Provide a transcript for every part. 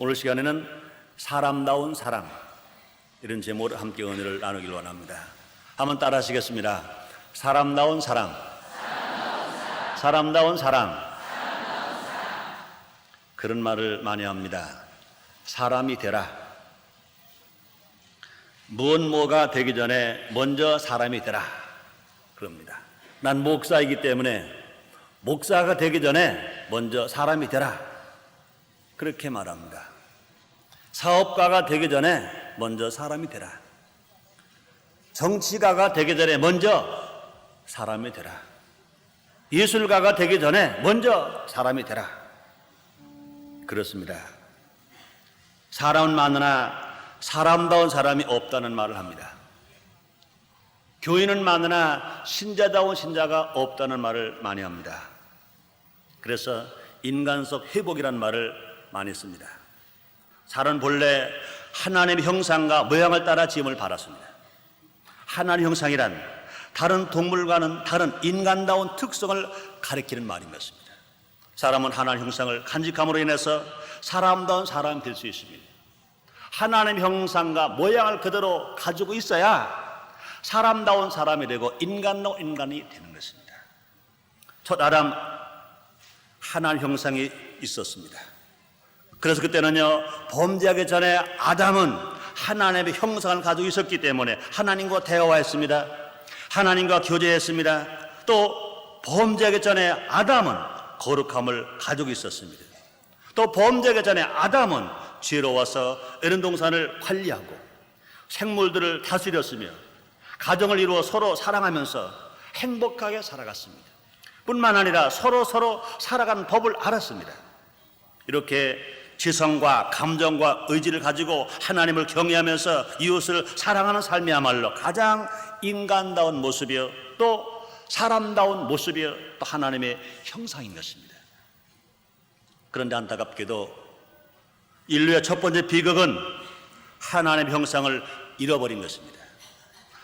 오늘 시간에는 사람다운 사랑 이런 제목으로 함께 은혜를 나누길 원합니다. 한번 따라 하시겠습니다. 사람다운 사랑. 사람다운 사랑. 그런 말을 많이 합니다. 사람이 되라. 무엇 뭐가 되기 전에 먼저 사람이 되라. 그럽니다. 난 목사이기 때문에 목사가 되기 전에 먼저 사람이 되라. 그렇게 말합니다. 사업가가 되기 전에 먼저 사람이 되라. 정치가가 되기 전에 먼저 사람이 되라. 예술가가 되기 전에 먼저 사람이 되라. 그렇습니다. 사람은 많으나 사람다운 사람이 없다는 말을 합니다. 교인은 많으나 신자다운 신자가 없다는 말을 많이 합니다. 그래서 인간적 회복이란 말을 많이 씁니다. 사람은 본래 하나님의 형상과 모양을 따라 지음을 받았습니다. 하나님의 형상이란 다른 동물과는 다른 인간다운 특성을 가리키는 말인 것입니다. 사람은 하나님의 형상을 간직함으로 인해서 사람다운 사람이 될 수 있습니다. 하나님의 형상과 모양을 그대로 가지고 있어야 사람다운 사람이 되고 인간다운 인간이 되는 것입니다. 첫 아담 하나님 형상이 있었습니다. 그래서 그때는요, 범죄하기 전에 아담은 하나님의 형상을 가지고 있었기 때문에 하나님과 대화했습니다. 하나님과 교제했습니다. 또 범죄하기 전에 아담은 거룩함을 가지고 있었습니다. 또 범죄하기 전에 아담은 죄로워서 에른 동산을 관리하고 생물들을 다스렸으며 가정을 이루어 서로 사랑하면서 행복하게 살아갔습니다. 뿐만 아니라 서로 서로 살아가는 법을 알았습니다. 이렇게 지성과 감정과 의지를 가지고 하나님을 경외하면서 이웃을 사랑하는 삶이야말로 가장 인간다운 모습이요 또 사람다운 모습이요 또 하나님의 형상인 것입니다. 그런데 안타깝게도 인류의 첫 번째 비극은 하나님의 형상을 잃어버린 것입니다.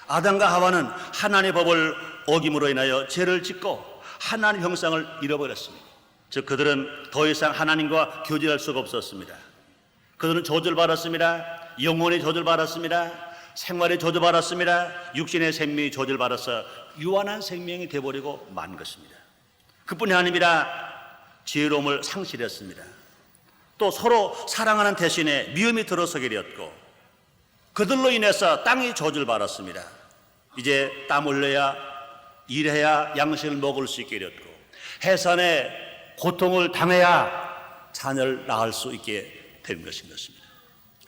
아담과 하와는 하나님의 법을 어김으로 인하여 죄를 짓고 하나님 형상을 잃어버렸습니다. 즉 그들은 더 이상 하나님과 교제할 수가 없었습니다. 그들은 저주를 받았습니다. 영혼의 저주를 받았습니다. 생활의 저주 받았습니다. 육신의 생명이 저주를 받아서 유한한 생명이 되어버리고 만 것입니다. 그뿐이 아니라 지혜로움을 상실했습니다. 또 서로 사랑하는 대신에 미움이 들어서게 되었고 그들로 인해서 땅이 저주를 받았습니다. 이제 땀 흘려야 일해야 양식을 먹을 수 있게 되었고 해산에 고통을 당해야 자녀를 낳을 수 있게 된 것인 것입니다.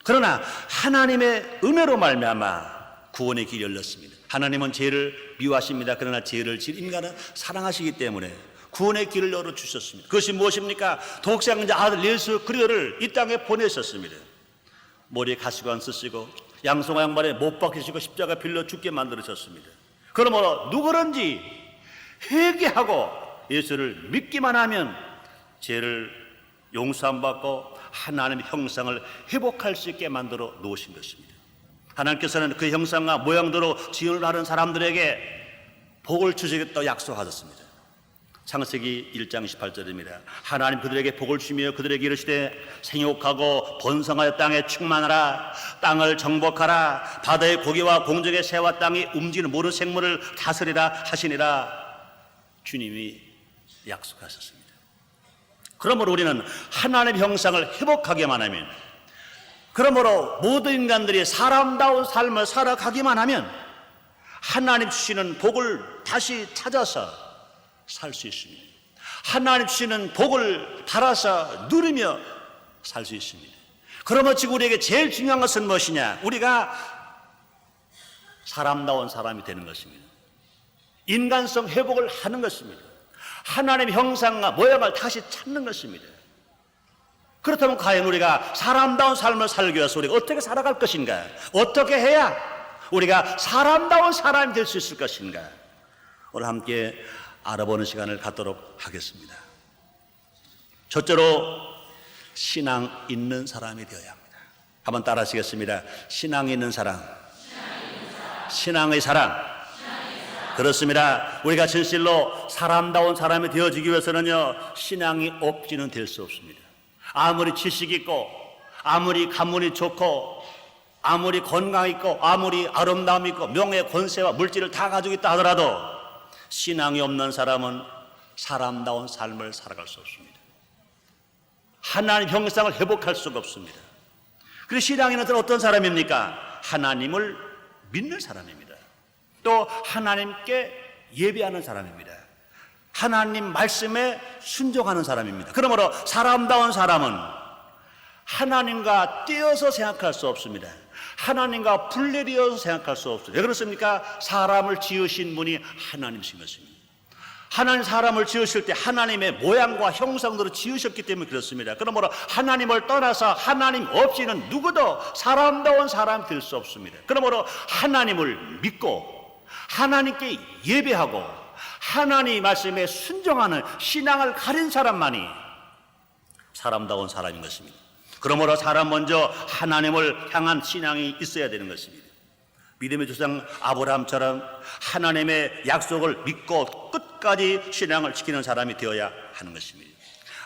그러나 하나님의 은혜로 말미암아 구원의 길이 열렸습니다. 하나님은 죄를 미워하십니다. 그러나 죄를 질 인간은 사랑하시기 때문에 구원의 길을 열어 주셨습니다. 그것이 무엇입니까? 독생자 아들 예수 그리스도를 이 땅에 보내셨습니다. 머리에 가시관 쓰시고 양송아 양반에 못 박히시고 십자가 빌려 죽게 만들으셨습니다. 그러므로 누구든지 회개하고 예수를 믿기만 하면 죄를 용서함 받고 하나님의 형상을 회복할 수 있게 만들어 놓으신 것입니다. 하나님께서는 그 형상과 모양대로 지원을 하는 사람들에게 복을 주시겠다고 약속하셨습니다. 창세기 1장 18절입니다. 하나님 그들에게 복을 주며 그들에게 이르시되 생육하고 번성하여 땅에 충만하라 땅을 정복하라 바다의 고기와 공중의 새와 땅이 움직이는 모든 생물을 다스리라 하시니라 주님이 약속하셨습니다. 그러므로 우리는 하나님의 형상을 회복하기만 하면 그러므로 모든 인간들이 사람다운 삶을 살아가기만 하면 하나님 주시는 복을 다시 찾아서 살 수 있습니다. 하나님 주시는 복을 달아서 누리며 살 수 있습니다. 그러면 지금 우리에게 제일 중요한 것은 무엇이냐? 우리가 사람다운 사람이 되는 것입니다. 인간성 회복을 하는 것입니다. 하나님의 형상과 모양을 다시 찾는 것입니다. 그렇다면 과연 우리가 사람다운 삶을 살기 위해서 우리가 어떻게 살아갈 것인가? 어떻게 해야 우리가 사람다운 사람이 될 수 있을 것인가? 오늘 함께 알아보는 시간을 갖도록 하겠습니다. 첫째로 신앙 있는 사람이 되어야 합니다. 한번 따라 하시겠습니다. 신앙 있는 사람. 신앙의 사람. 그렇습니다. 우리가 진실로 사람다운 사람이 되어지기 위해서는요, 신앙이 없지는 될 수 없습니다. 아무리 지식 있고, 아무리 가문이 좋고 아무리 건강 있고 아무리 아름다움 있고 명예 권세와 물질을 다 가지고 있다 하더라도 신앙이 없는 사람은 사람다운 삶을 살아갈 수 없습니다. 하나님 형상을 회복할 수가 없습니다. 그리고 신앙인은 어떤 사람입니까? 하나님을 믿는 사람입니다. 또 하나님께 예배하는 사람입니다. 하나님 말씀에 순종하는 사람입니다. 그러므로 사람다운 사람은 하나님과 떼어서 생각할 수 없습니다. 하나님과 분리되어서 생각할 수 없어요. 왜 그렇습니까? 사람을 지으신 분이 하나님이신 것입니다. 하나님 사람을 지으실 때 하나님의 모양과 형상으로 지으셨기 때문에 그렇습니다. 그러므로 하나님을 떠나서 하나님 없이는 누구도 사람다운 사람 될 수 없습니다. 그러므로 하나님을 믿고 하나님께 예배하고 하나님 말씀에 순종하는 신앙을 가진 사람만이 사람다운 사람인 것입니다. 그러므로 사람 먼저 하나님을 향한 신앙이 있어야 되는 것입니다. 믿음의 조상 아브라함처럼 하나님의 약속을 믿고 끝까지 신앙을 지키는 사람이 되어야 하는 것입니다.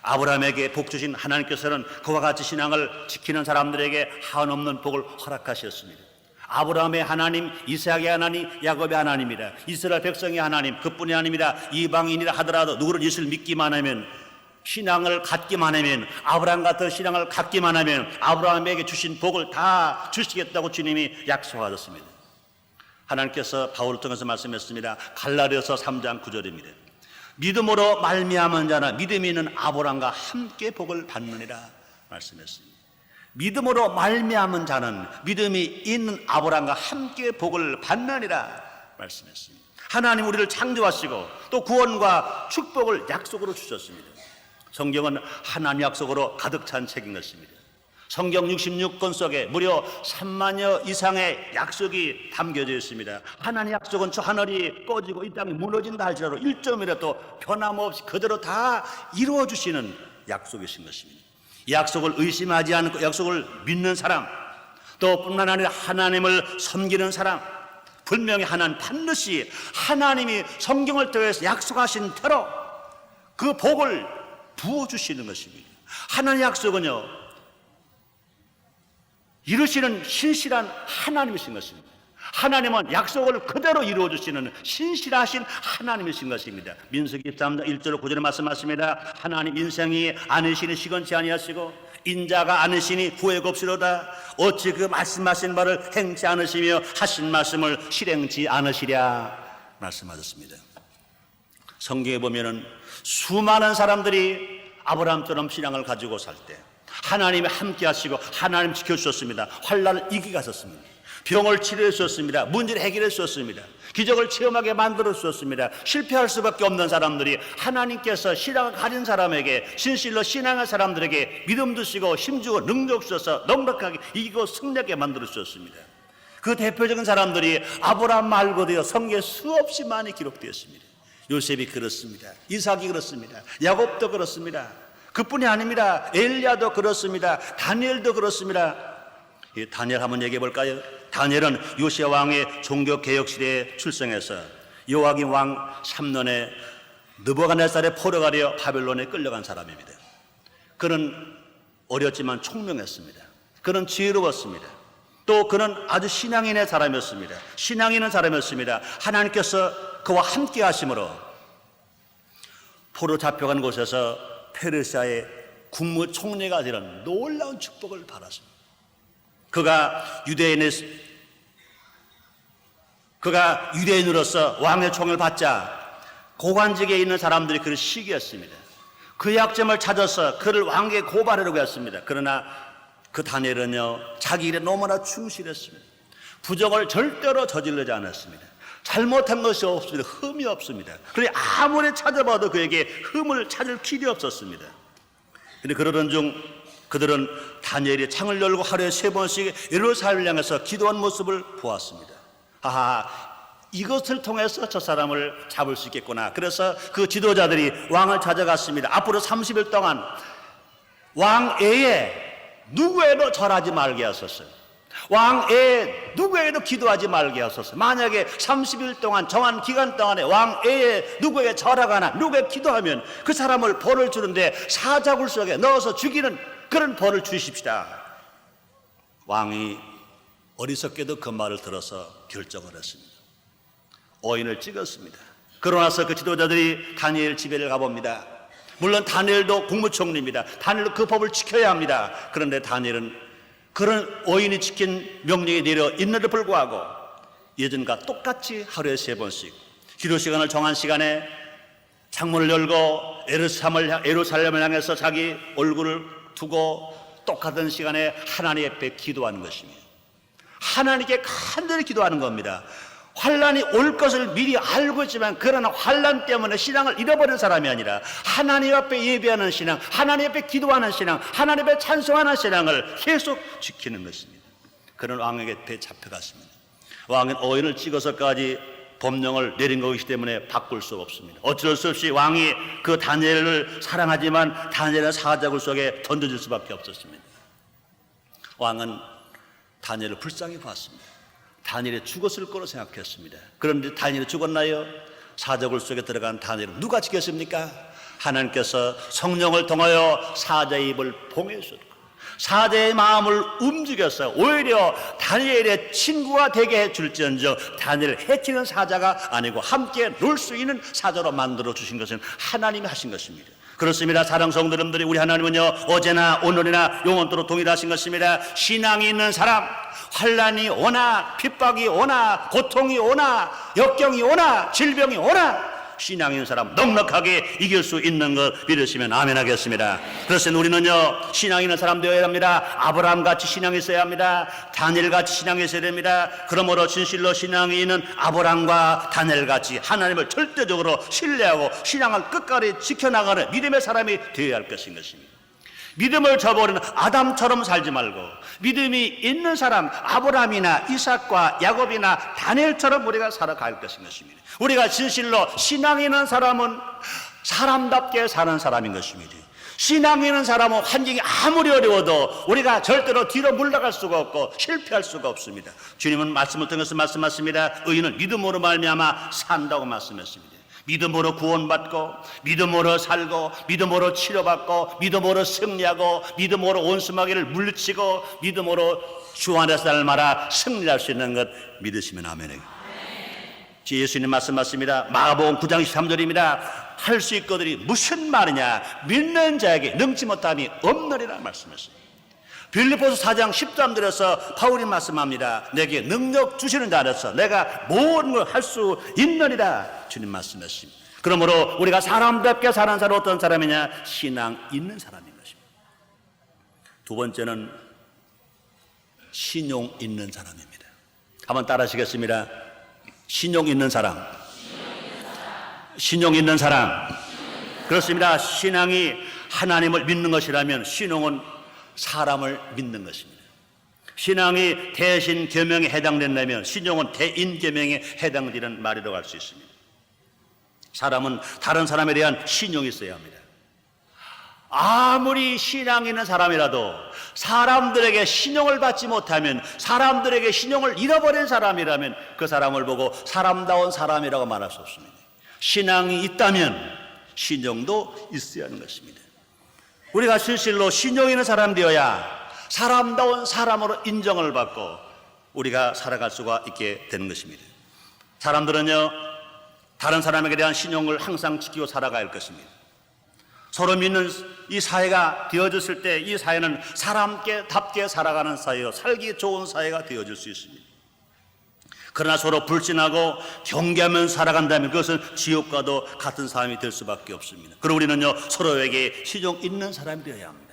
아브라함에게 복 주신 하나님께서는 그와 같이 신앙을 지키는 사람들에게 한없는 복을 허락하셨습니다. 아브라함의 하나님, 이삭의 하나님, 야곱의 하나님이라 이스라엘 백성의 하나님 그뿐이 아닙니다. 이방인이라 하더라도 누구를 예수를 믿기만 하면 신앙을 갖기만 하면 아브라함 같은 신앙을 갖기만 하면 아브라함에게 주신 복을 다 주시겠다고 주님이 약속하셨습니다. 하나님께서 바울을 통해서 말씀했습니다. 갈라디아서 3장 9절입니다. 믿음으로 말미암은 자는 믿음이 있는 아브라함과 함께 복을 받느니라 말씀했습니다. 믿음으로 말미암은 자는 믿음이 있는 아브라함과 함께 복을 받느니라 말씀했습니다. 하나님 우리를 창조하시고 또 구원과 축복을 약속으로 주셨습니다. 성경은 하나님 약속으로 가득 찬 책인 것입니다. 성경 66권 속에 무려 3만여 이상의 약속이 담겨져 있습니다. 하나님 약속은 저 하늘이 꺼지고 이 땅이 무너진다 할지라도 1점이라도 변함없이 그대로 다 이루어 주시는 약속이신 것입니다. 이 약속을 의심하지 않고 약속을 믿는 사람 또 뿐만 아니라 하나님을 섬기는 사람 분명히 하나님 반드시 하나님이 성경을 통해서 약속하신 대로 그 복을 부어 주시는 것입니다. 하나님 약속은요. 이루시는 신실한 하나님이신 것입니다. 하나님은 약속을 그대로 이루어 주시는 신실하신 하나님이신 것입니다. 민수기 13장 1절 9절에 말씀하십니다. 하나님 인생이 아니시니 시건치 아니하시고 인자가 아니시니 후회가 없으로다. 어찌 그 말씀하신 바를 행치 않으시며 하신 말씀을 실행치 않으시랴 말씀하셨습니다. 성경에 보면은 수많은 사람들이 아브라함처럼 신앙을 가지고 살 때 하나님이 함께 하시고 하나님 지켜 주셨습니다. 환란을 이기게 하셨습니다. 병을 치료해 주셨습니다. 문제를 해결해 주셨습니다. 기적을 체험하게 만들어 주셨습니다. 실패할 수밖에 없는 사람들이 하나님께서 신앙을 가진 사람에게 진실로 신앙한 사람들에게 믿음 주시고 힘주고 능력 주셔서 넉넉하게 이기고 승리하게 만들어 주셨습니다. 그 대표적인 사람들이 아브라함 말고도요 성경에 수없이 많이 기록되었습니다. 요셉이 그렇습니다. 이삭이 그렇습니다. 야곱도 그렇습니다. 그뿐이 아닙니다. 엘리야도 그렇습니다. 다니엘도 그렇습니다. 이 다니엘 한번 얘기해 볼까요? 다니엘은 요시아 왕의 종교 개혁 시대에 출생해서 요아김 왕 3년에 느부갓네살의 포로 가려 바벨론에 끌려간 사람입니다. 그는 어렸지만 총명했습니다. 그는 지혜로웠습니다. 또 그는 아주 신앙인의 사람이었습니다. 신앙인의 사람이었습니다. 하나님께서 그와 함께 하심으로 포로 잡혀간 곳에서 페르시아의 국무총리가 되는 놀라운 축복을 받았습니다. 그가 유대인의 그가 유대인으로서 왕의 총을 받자 고관직에 있는 사람들이 그를 시기했습니다. 그 약점을 찾아서 그를 왕에게 고발하려고 했습니다. 그러나 그 다니엘은요 자기 일에 너무나 충실했습니다. 부정을 절대로 저지르지 않았습니다. 잘못한 것이 없습니다. 흠이 없습니다. 그래 아무리 찾아봐도 그에게 흠을 찾을 길이 없었습니다. 근데 그러던 중 그들은 다니엘이 창을 열고 하루에 세 번씩 예루살렘을 향해서 기도한 모습을 보았습니다. 하하, 이것을 통해서 저 사람을 잡을 수 있겠구나. 그래서 그 지도자들이 왕을 찾아갔습니다. 앞으로 30일 동안 왕에게 누구에도 절하지 말게 하셨어요. 왕에 누구에게도 기도하지 말게 하소서. 만약에 30일 동안 정한 기간 동안에 왕에 누구에게 절하거나 누구에게 기도하면 그 사람을 벌을 주는데 사자굴 속에 넣어서 죽이는 그런 벌을 주십시다. 왕이 어리석게도 그 말을 들어서 결정을 했습니다. 오인을 찍었습니다. 그러나서 그 지도자들이 다니엘 집에를 가봅니다. 물론 다니엘도 국무총리입니다. 다니엘도 그 법을 지켜야 합니다. 그런데 다니엘은 그런 오인이 지킨 명령이 내려 있는데도 불구하고 예전과 똑같이 하루에 세 번씩 기도 시간을 정한 시간에 창문을 열고 에루살렘을 향해서 자기 얼굴을 두고 똑같은 시간에 하나님 앞에 기도하는 것입니다. 하나님께 간절히 기도하는 겁니다. 환란이 올 것을 미리 알고 있지만 그러나 환란 때문에 신앙을 잃어버린 사람이 아니라 하나님 앞에 예배하는 신앙, 하나님 앞에 기도하는 신앙, 하나님 앞에 찬송하는 신앙을 계속 지키는 것입니다. 그런 왕에게 배 잡혀갔습니다. 왕은 어인을 찍어서까지 법령을 내린 것이기 때문에 바꿀 수 없습니다. 어쩔 수 없이 왕이 그 다니엘을 사랑하지만 다니엘은 사자굴 속에 던져질 수밖에 없었습니다. 왕은 다니엘을 불쌍히 봤습니다. 다니엘이 죽었을 거로 생각했습니다. 그런데 다니엘이 죽었나요? 사자굴 속에 들어간 다니엘을 누가 지켰습니까? 하나님께서 성령을 통하여 사자의 입을 봉해주셨고 사자의 마음을 움직여서 오히려 다니엘의 친구가 되게 해줄지언정 다니엘을 해치는 사자가 아니고 함께 놀 수 있는 사자로 만들어 주신 것은 하나님이 하신 것입니다. 그렇습니다. 사랑 성도님들이 우리 하나님은요 어제나 오늘이나 영원토록 동일하신 것입니다. 신앙이 있는 사람, 환란이 오나 핍박이 오나 고통이 오나 역경이 오나 질병이 오나 신앙 있는 사람 넉넉하게 이길 수 있는 것 믿으시면 아멘 하겠습니다. 그래서 우리는요 신앙 있는 사람 되어야 합니다. 아브라함 같이 신앙이 있어야 합니다. 다니엘 같이 신앙이 있어야 됩니다. 그러므로 진실로 있는 아브라함과 다니엘 같이 하나님을 절대적으로 신뢰하고 신앙을 끝까지 지켜나가는 믿음의 사람이 되어야 할 것인 것입니다. 믿음을 저버리는 아담처럼 살지 말고 믿음이 있는 사람 아브라함이나 이삭과 야곱이나 다니엘처럼 우리가 살아갈 것인 것입니다. 우리가 진실로 신앙 있는 사람은 사람답게 사는 사람인 것입니다. 신앙 있는 사람은 환경이 아무리 어려워도 우리가 절대로 뒤로 물러갈 수가 없고 실패할 수가 없습니다. 주님은 말씀을 통해서 말씀하십니다. 의인은 믿음으로 말미암아 산다고 말씀했습니다. 믿음으로 구원받고 믿음으로 살고 믿음으로 치료받고 믿음으로 승리하고 믿음으로 온수마귀를 물리치고 믿음으로 주 안에서 날마다 승리할 수 있는 것 믿으시면 아멘이에요. 예수님 말씀하십니다. 마가복음 9장 13절입니다. 할 수 있거들이 무슨 말이냐? 믿는 자에게 능치 못함이 없느니라 말씀했습니다. 빌리포스 4장 13절에서 바울이 말씀합니다. 내게 능력 주시는 자로서 내가 모든 걸 할 수 있느니라 주님 말씀하십니다. 그러므로 우리가 사람답게 사는 사람 어떤 사람이냐? 신앙 있는 사람인 것입니다. 두 번째는 신용 있는 사람입니다. 한번 따라하시겠습니다. 신용 있는 사람. 신용 있는 사람. 그렇습니다. 신앙이 하나님을 믿는 것이라면 신용은 사람을 믿는 것입니다. 신앙이 대신 계명에 해당된다면 신용은 대인 계명에 해당되는 말이라고 할 수 있습니다. 사람은 다른 사람에 대한 신용이 있어야 합니다. 아무리 신앙 있는 사람이라도 사람들에게 신용을 받지 못하면 사람들에게 신용을 잃어버린 사람이라면 그 사람을 보고 사람다운 사람이라고 말할 수 없습니다. 신앙이 있다면 신용도 있어야 하는 것입니다. 우리가 실실로 신용 있는 사람 되어야 사람다운 사람으로 인정을 받고 우리가 살아갈 수가 있게 되는 것입니다. 사람들은요, 다른 사람에게 대한 신용을 항상 지키고 살아가야 할 것입니다. 서로 믿는 이 사회가 되어졌을 때 이 사회는 사람께 답게 살아가는 사회요, 살기 좋은 사회가 되어질 수 있습니다. 그러나 서로 불신하고 경계하면 살아간다면 그것은 지옥과도 같은 사람이 될 수밖에 없습니다. 그리고 우리는요 서로에게 신용 있는 사람이 되어야 합니다.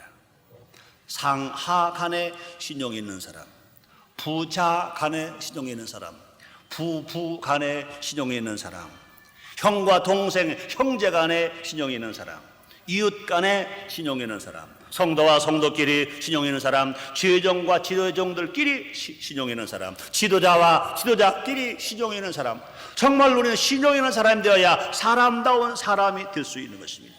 상하 간에 신용 있는 사람, 부자 간에 신용 있는 사람, 부부 간에 신용 있는 사람, 형과 동생, 형제 간에 신용 있는 사람, 이웃 간에 신용 있는 사람, 성도와 성도끼리 신용 있는 사람, 지회종과 지도종들끼리 시- 신용 있는 사람, 지도자와 지도자끼리 신용 있는 사람. 정말 우리는 신용 있는 사람이 되어야 사람다운 사람이 될 수 있는 것입니다.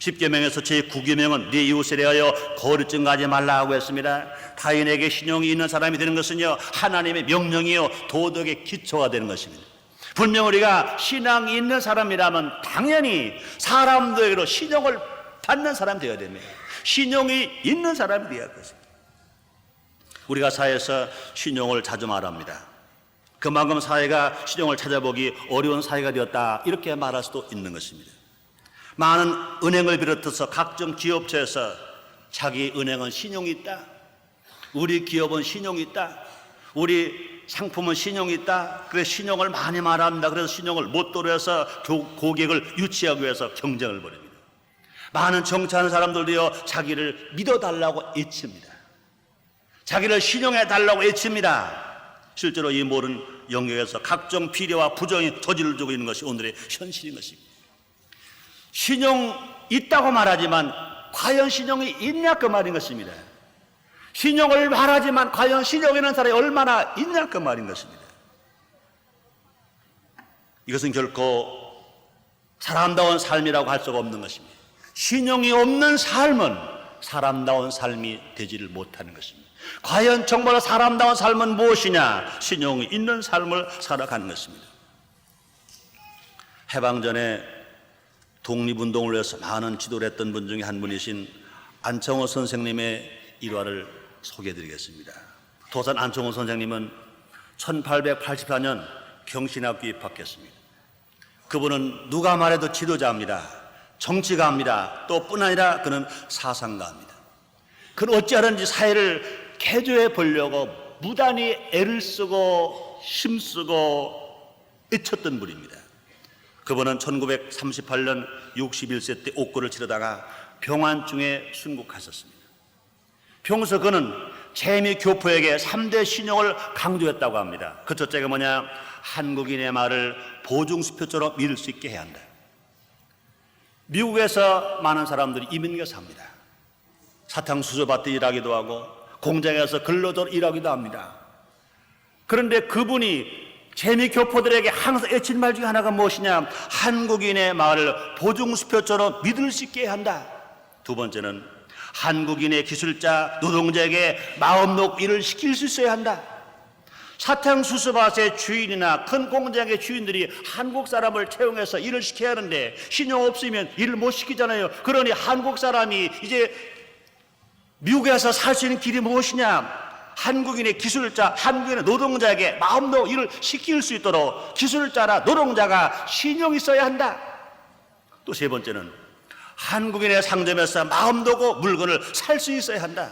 십계명에서 제 9계명은 네 이웃에 대하여 거짓 증가하지 말라고 했습니다. 타인에게 신용이 있는 사람이 되는 것은요 하나님의 명령이요 도덕의 기초가 되는 것입니다. 분명 우리가 신앙이 있는 사람이라면 당연히 사람들에게로 신용을 받는 사람 되어야 됩니다. 신용이 있는 사람이 되어야 할 것입니다. 우리가 사회에서 신용을 자주 말합니다. 그만큼 사회가 신용을 찾아보기 어려운 사회가 되었다 이렇게 말할 수도 있는 것입니다. 많은 은행을 비롯해서 각종 기업체에서 자기 은행은 신용이 있다. 우리 기업은 신용이 있다. 우리 상품은 신용이 있다. 그래서 신용을 많이 말합니다. 그래서 신용을 못 도려서 교- 고객을 유치하기 위해서 경쟁을 벌입니다. 많은 정치하는 사람들도요 자기를 믿어달라고 애칩니다. 자기를 신용해 달라고 애칩니다. 실제로 이 모든 영역에서 각종 비리와 부정이 저질을 주고 있는 것이 오늘의 현실인 것입니다. 신용 있다고 말하지만 과연 신용이 있냐 그 말인 것입니다. 신용을 말하지만 과연 신용 있는 사람이 얼마나 있냐 그 말인 것입니다. 이것은 결코 사람다운 삶이라고 할 수가 없는 것입니다. 신용이 없는 삶은 사람다운 삶이 되지를 못하는 것입니다. 과연 정말 사람다운 삶은 무엇이냐? 신용이 있는 삶을 살아가는 것입니다. 해방 전에 독립운동을 위해서 많은 지도를 했던 분 중에 한 분이신 안청호 선생님의 일화를 소개해 드리겠습니다. 도산 안청호 선생님은 1884년 경신학교 입학했습니다. 그분은 누가 말해도 지도자입니다. 정치가입니다. 또 뿐 아니라 그는 사상가입니다. 그는 어찌하든지 사회를 개조해 보려고 무단히 애를 쓰고 힘쓰고 애쳤던 분입니다. 그분은 1938년 61세 때 옥고를 치르다가 병환중에 순국하셨습니다. 평소 그는 재미 교포에게 3대 신용을 강조했다고 합니다. 그 첫째가 뭐냐? 한국인의 말을 보증수표처럼 믿을 수 있게 해야 한다. 미국에서 많은 사람들이 이민가 삽니다. 사탕수수 밭에 일하기도 하고 공장에서 근로자로 일하기도 합니다. 그런데 그분이 재미 교포들에게 항상 애친 말 중에 하나가 무엇이냐? 한국인의 말을 보증수표처럼 믿을 수 있게 한다. 두 번째는 한국인의 기술자, 노동자에게 마음 놓고 일을 시킬 수 있어야 한다. 사탕수수밭의 주인이나 큰 공장의 주인들이 한국 사람을 채용해서 일을 시켜야 하는데 신용 없으면 일을 못 시키잖아요. 그러니 한국 사람이 이제 미국에서 살 수 있는 길이 무엇이냐? 한국인의 기술자, 한국인의 노동자에게 마음도 일을 시킬 수 있도록 기술자나 노동자가 신용이 있어야 한다. 또 세 번째는 한국인의 상점에서 마음 두고 물건을 살 수 있어야 한다.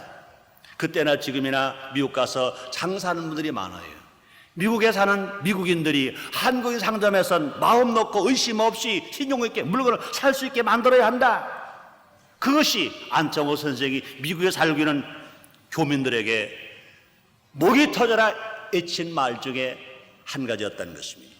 그때나 지금이나 미국 가서 장사하는 분들이 많아요. 미국에 사는 미국인들이 한국인 상점에서 마음 놓고 의심 없이 신용 있게 물건을 살 수 있게 만들어야 한다. 그것이 안정호 선생이 미국에 살고 있는 교민들에게 목이 터져라 애친 말 중에 한 가지였다는 것입니다.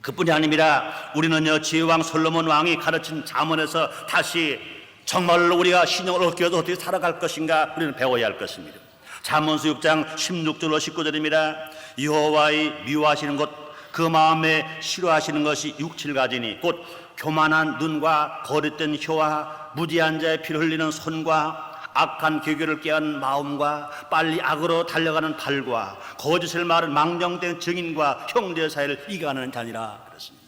그뿐이 아닙니다. 우리는요 지혜왕 솔로몬 왕이 가르친 자문에서 다시 정말로 우리가 신용을 얻기 위해서 어떻게 살아갈 것인가 우리는 배워야 할 것입니다. 잠언수 6장 16절로 19절입니다. 여호와의 미워하시는 것 그 마음에 싫어하시는 것이 육칠 가지니 곧 교만한 눈과 거짓된 혀와 무지한 자의 피를 흘리는 손과 악한 계교를 깨한 마음과 빨리 악으로 달려가는 발과 거짓을 말은 망정된 증인과 형제 사이를 이가는 자니라 그랬습니다.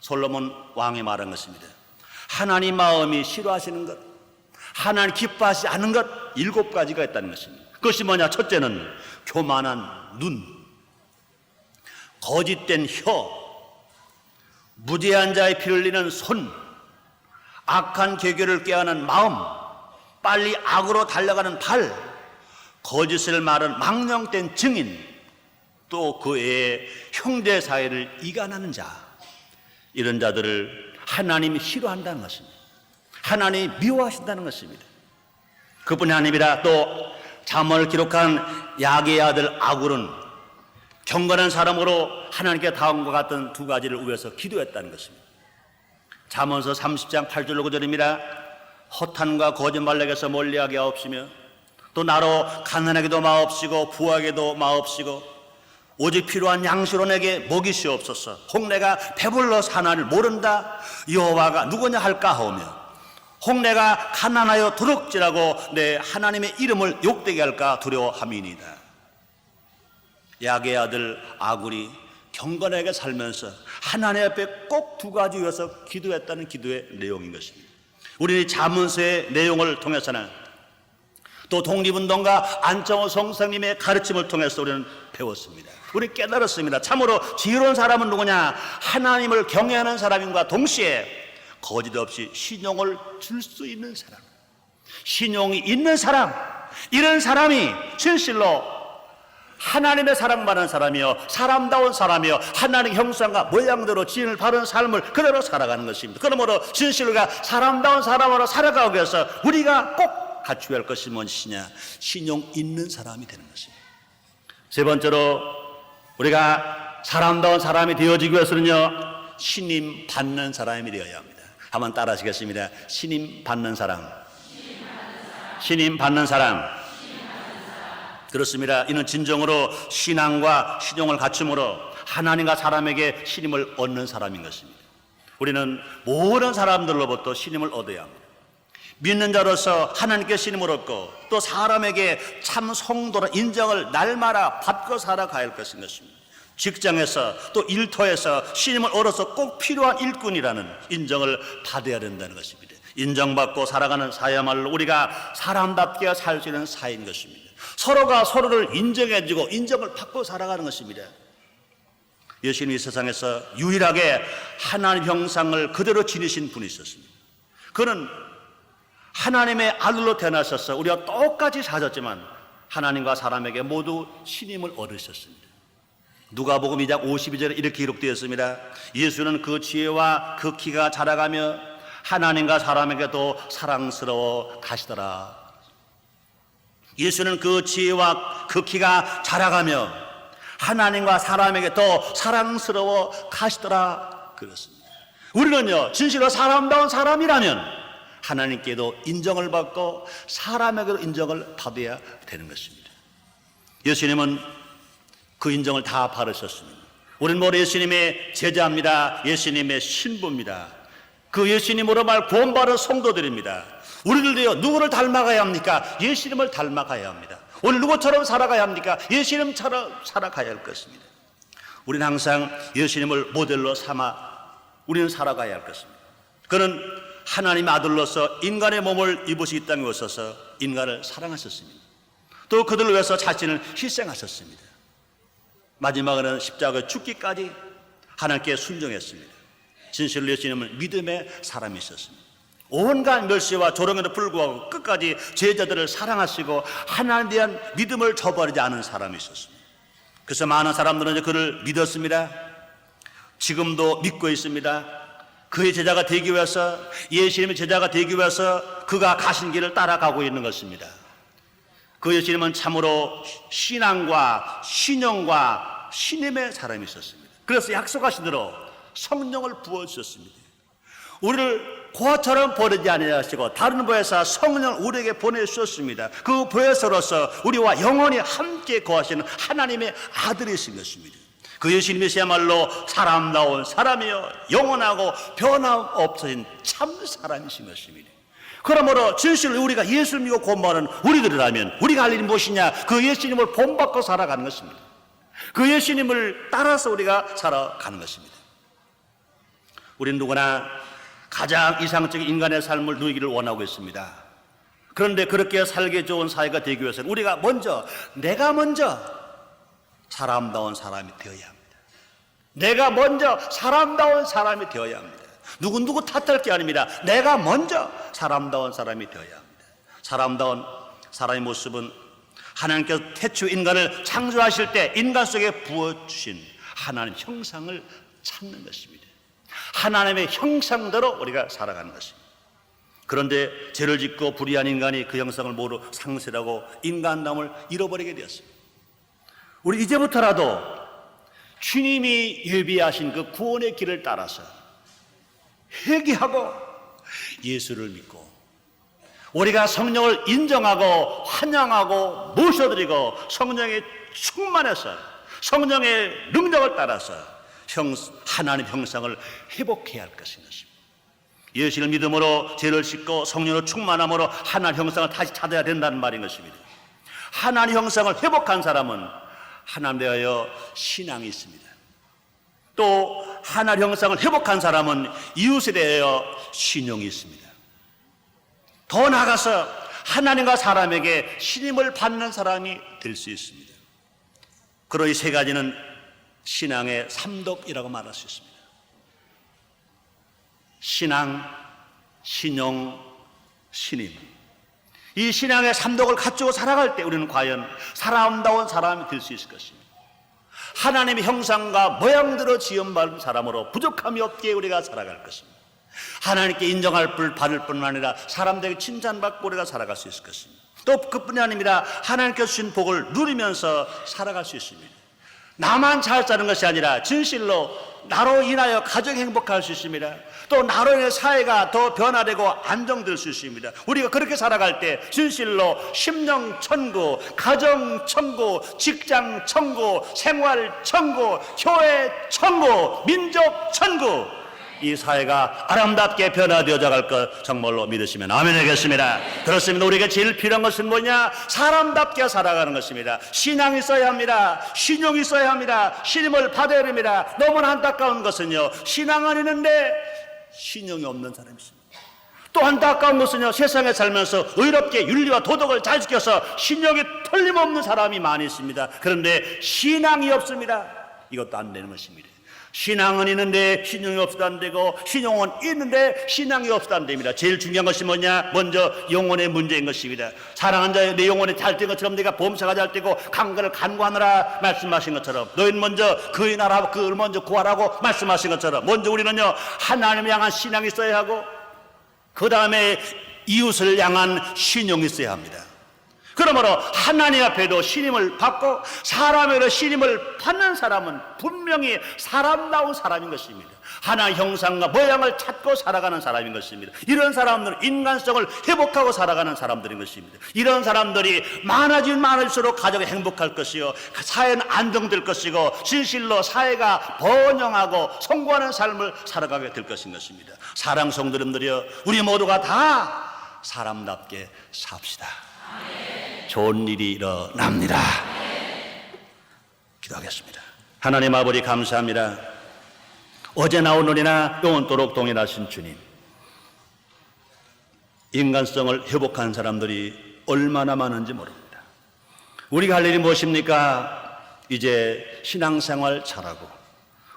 솔로몬 왕이 말한 것입니다. 하나님 마음이 싫어하시는 것, 하나님 기뻐하지 않은 것 일곱 가지가 있다는 것입니다. 그것이 뭐냐? 첫째는 교만한 눈, 거짓된 혀, 무죄한 자의 피를 흘리는 손, 악한 계교를 깨하는 마음, 빨리 악으로 달려가는 발, 거짓을 말은 망령된 증인, 또그 외에 형제 사이를 이간하는 자, 이런 자들을 하나님이 싫어한다는 것입니다. 하나님이 미워하신다는 것입니다. 그뿐이 아니라 또 잠언을 기록한 야게의 아들 아굴은 경건한 사람으로 하나님께 다음과 같은 두 가지를 위해서 기도했다는 것입니다. 잠언서 30장 8절 9절입니다. 허탄과 거짓말에게서 멀리하게 하옵시며 또 나로 가난하게도 마옵시고 부하게도 마옵시고 오직 필요한 양식으로 내게 먹이시옵소서. 홍내가 배불러 사나를 모른다. 여호와가 누구냐 할까 하오며 홍내가 가난하여 도둑질하고 내 하나님의 이름을 욕되게 할까 두려워함이니이다. 야의 아들 아굴이 경건하게 살면서 하나님 앞에 꼭 두 가지 위해서 기도했다는 기도의 내용인 것입니다. 우리는 자문서의 내용을 통해서는 또 독립운동가 안정호 성사님의 가르침을 통해서 우리는 배웠습니다. 우리 깨달았습니다. 참으로 지혜로운 사람은 누구냐? 하나님을 경외하는 사람인과 동시에 거짓 없이 신용을 줄 수 있는 사람. 신용이 있는 사람. 이런 사람이 진실로 하나님의 사랑받는 사람이요 사람다운 사람이요 하나님 형상과 모양대로 지인을 바른 삶을 그대로 살아가는 것입니다. 그러므로 진실과 사람다운 사람으로 살아가기 위해서 우리가 꼭 갖추어야 할 것이 무엇이냐? 신용 있는 사람이 되는 것입니다. 세 번째로 우리가 사람다운 사람이 되어지기 위해서는요 신임 받는 사람이 되어야 합니다. 한번 따라 하시겠습니다. 신임 받는 사람. 신임 받는 사람. 그렇습니다. 이는 진정으로 신앙과 신용을 갖춤으로 하나님과 사람에게 신임을 얻는 사람인 것입니다. 우리는 모든 사람들로부터 신임을 얻어야 합니다. 믿는 자로서 하나님께 신임을 얻고 또 사람에게 참 성도라 인정을 날마다 받고 살아가야 할 것인 것입니다. 직장에서 또 일터에서 신임을 얻어서 꼭 필요한 일꾼이라는 인정을 받아야 된다는 것입니다. 인정받고 살아가는 사야말로 우리가 사람답게 살 수 있는 사인 것입니다. 서로가 서로를 인정해주고 인정을 받고 살아가는 것입니다. 예수님이 세상에서 유일하게 하나님 형상을 그대로 지니신 분이 있었습니다. 그는 하나님의 아들로 태어나셔서 우리가 똑같이 사셨지만 하나님과 사람에게 모두 신임을 얻으셨습니다. 누가복음 2장 52절에 이렇게 기록되었습니다. 예수는 그 지혜와 그 키가 자라가며 하나님과 사람에게도 사랑스러워 가시더라. 예수는 그 지혜와 그 키가 자라가며 하나님과 사람에게 더 사랑스러워 가시더라. 그렇습니다. 우리는요, 진실로 사람다운 사람이라면 하나님께도 인정을 받고 사람에게도 인정을 받아야 되는 것입니다. 예수님은 그 인정을 다 받으셨습니다. 우리는 모두 예수님의 제자입니다. 예수님의 신부입니다. 그 예수님으로 말 구원받은 성도들입니다. 우리들도요, 누구를 닮아가야 합니까? 예수님을 닮아가야 합니다. 오늘 누구처럼 살아가야 합니까? 예수님처럼 살아가야 할 것입니다. 우리는 항상 예수님을 모델로 삼아 우리는 살아가야 할 것입니다. 그는 하나님 아들로서 인간의 몸을 입으시 이 땅에 오셔서 인간을 사랑하셨습니다. 또 그들을 위해서 자신을 희생하셨습니다. 마지막에는 십자가 죽기까지 하나님께 순종했습니다. 진실로 예수님은 믿음의 사람이 있었습니다. 온갖 멸시와 조롱에도 불구하고 끝까지 제자들을 사랑하시고 하나님에 대한 믿음을 저버리지 않은 사람이 있었습니다. 그래서 많은 사람들은 그를 믿었습니다. 지금도 믿고 있습니다. 그의 제자가 되기 위해서 예수님의 제자가 되기 위해서 그가 가신 길을 따라가고 있는 것입니다. 그 예수님은 참으로 신앙과 신령과 신임의 사람이 있었습니다. 그래서 약속하신 대로 성령을 부어주셨습니다. 우리를 고아처럼 버리지 아니하시고 다른 보혜사 성령을 우리에게 보내주셨습니다. 그 보혜사로서 우리와 영원히 함께 거하시는 하나님의 아들이신 것입니다. 그 예수님이시야말로 사람다운 사람이요 영원하고 변함없으신 참 사람이신 것입니다. 그러므로 진실로 우리가 예수를 믿고 고마는 우리들이라면 우리가 할 일이 무엇이냐? 그 예수님을 본받고 살아가는 것입니다. 그 예수님을 따라서 우리가 살아가는 것입니다. 우리는 누구나 가장 이상적인 인간의 삶을 누리기를 원하고 있습니다. 그런데 그렇게 살기 좋은 사회가 되기 위해서는 우리가 먼저, 내가 먼저 사람다운 사람이 되어야 합니다. 내가 먼저 사람다운 사람이 되어야 합니다. 누구누구 탓할 게 아닙니다. 내가 먼저 사람다운 사람이 되어야 합니다. 사람다운 사람의 모습은 하나님께서 태초 인간을 창조하실 때 인간 속에 부어주신 하나님 형상을 찾는 것입니다. 하나님의 형상대로 우리가 살아가는 것입니다. 그런데 죄를 짓고 불의한 인간이 그 형상을 모두 상실하고 인간남을 잃어버리게 되었습니다. 우리 이제부터라도 주님이 예비하신 그 구원의 길을 따라서 회개하고 예수를 믿고 우리가 성령을 인정하고 환영하고 모셔드리고 성령의 충만해서 성령의 능력을 따라서 형, 하나님 형상을 회복해야 할 것입니다. 예수를 믿음으로 죄를 씻고 성령으로 충만함으로 하나님 형상을 다시 찾아야 된다는 말인 것입니다. 하나님 형상을 회복한 사람은 하나님 대하여 신앙이 있습니다. 또 하나님 형상을 회복한 사람은 이웃에 대하여 신용이 있습니다. 더 나아가서 하나님과 사람에게 신임을 받는 사람이 될 수 있습니다. 그러 이 세 가지는 신앙의 삼독이라고 말할 수 있습니다. 신앙, 신용, 신임. 이 신앙의 삼독을 갖추고 살아갈 때 우리는 과연 사람다운 사람이 될 수 있을 것입니다. 하나님의 형상과 모양대로 지음받은 사람으로 부족함이 없게 우리가 살아갈 것입니다. 하나님께 인정할 뿐 받을 뿐만 아니라 사람들에게 칭찬받고 우리가 살아갈 수 있을 것입니다. 또 그뿐이 아닙니다. 하나님께 주신 복을 누리면서 살아갈 수 있습니다. 나만 잘 사는 것이 아니라 진실로 나로 인하여 가정이 행복할 수 있습니다. 또 나로 인해 사회가 더 변화되고 안정될 수 있습니다. 우리가 그렇게 살아갈 때 진실로 심령 천국, 가정 천국, 직장 천국, 생활 천국, 교회 천국, 민족 천국 이 사회가 아름답게 변화되어져 갈것 정말로 믿으시면 아멘 하겠습니다. 그렇습니다. 우리에게 제일 필요한 것은 뭐냐? 사람답게 살아가는 것입니다. 신앙이 있어야 합니다. 신용이 있어야 합니다. 신임을 받아야 됩니다. 너무나 안타까운 것은요. 신앙은 있는데 신용이 없는 사람이 있습니다. 또 안타까운 것은요. 세상에 살면서 의롭게 윤리와 도덕을 잘 지켜서 신용이 틀림없는 사람이 많이 있습니다. 그런데 신앙이 없습니다. 이것도 안 되는 것입니다. 신앙은 있는데 신용이 없어도 안 되고 신용은 있는데 신앙이 없어도 안 됩니다. 제일 중요한 것이 뭐냐? 먼저 영혼의 문제인 것입니다. 사랑한 자여 내 영혼이 잘된 것처럼 내가 범사가 잘 되고 강가를 간구하느라 말씀하신 것처럼 너희는 먼저 그의 나라 그를 먼저 구하라고 말씀하신 것처럼 먼저 우리는요 하나님을 향한 신앙이 있어야 하고 그 다음에 이웃을 향한 신용이 있어야 합니다. 그러므로 하나님 앞에도 신임을 받고 사람에도 신임을 받는 사람은 분명히 사람다운 사람인 것입니다. 하나 형상과 모양을 찾고 살아가는 사람인 것입니다. 이런 사람들은 인간성을 회복하고 살아가는 사람들인 것입니다. 이런 사람들이 많아지면 많을수록 가정이 행복할 것이요. 사회는 안정될 것이고 진실로 사회가 번영하고 성공하는 삶을 살아가게 될 것인 것입니다. 사랑 성도님들이여 우리 모두가 다 사람답게 삽시다. 좋은 일이 일어납니다. 기도하겠습니다. 하나님 아버지 감사합니다. 어제 나오느니나 영원토록 동일하신 주님. 인간성을 회복한 사람들이 얼마나 많은지 모릅니다. 우리가 할 일이 무엇입니까? 이제 신앙생활 잘하고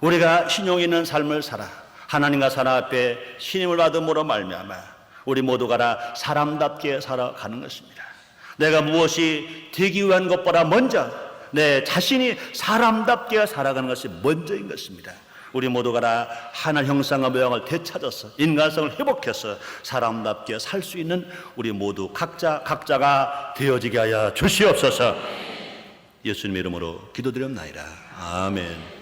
우리가 신용 있는 삶을 살아 하나님과 사람 앞에 신임을 받음으로 말미암아 우리 모두가 다 사람답게 살아가는 것입니다. 내가 무엇이 되기 위한 것보다 먼저 내 자신이 사람답게 살아가는 것이 먼저인 것입니다. 우리 모두가 다 하나 형상과 모양을 되찾아서 인간성을 회복해서 사람답게 살 수 있는 우리 모두 각자 각자가 되어지게 하여 주시옵소서. 예수님 이름으로 기도드렸나이다. 아멘.